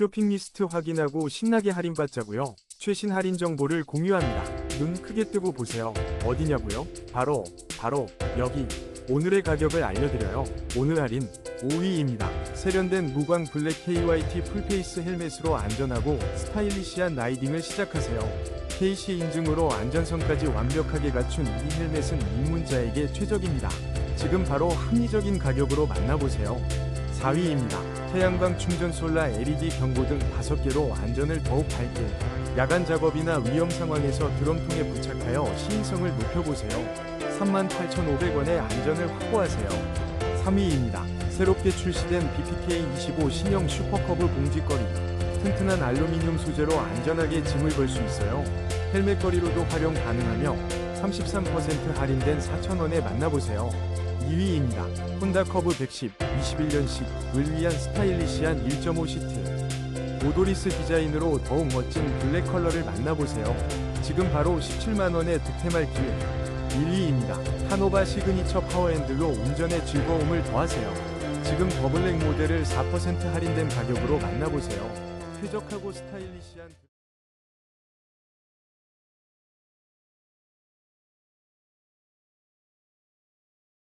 쇼핑 리스트 확인하고 신나게 할인받자고요. 최신 할인 정보를 공유합니다. 눈 크게 뜨고 보세요. 어디냐고요? 바로 바로 여기. 오늘의 가격을 알려드려요. 오늘 할인 5위입니다. 세련된 무광 블랙 KYT 풀페이스 헬멧으로 안전하고 스타일리시한 라이딩을 시작하세요. KC 인증으로 안전성까지 완벽하게 갖춘 이 헬멧은 입문자에게 최적입니다. 지금 바로 합리적인 가격으로 만나보세요. 4위입니다. 태양광 충전 솔라 LED 경고 등 5개로 안전을 더욱 밝게 야간 작업이나 위험 상황에서 드럼통에 부착하여 시인성을 높여보세요. 38,500원의 안전을 확보하세요. 3위입니다. 새롭게 출시된 BPK25 신형 슈퍼커브 봉지거리. 튼튼한 알루미늄 소재로 안전하게 짐을 걸 수 있어요. 헬멧 거리로도 활용 가능하며 33% 할인된 4,000원에 만나보세요. 2위입니다. 혼다 커브 110 21년식을 위한 스타일리시한 1.5 시트. 오도리스 디자인으로 더욱 멋진 블랙 컬러를 만나보세요. 지금 바로 17만원의 득템할 기회. 1위입니다. 카노바 시그니처 파워핸들로 운전의 즐거움을 더하세요. 지금 더블랙 모델을 4% 할인된 가격으로 만나보세요. 쾌적하고 스타일리시한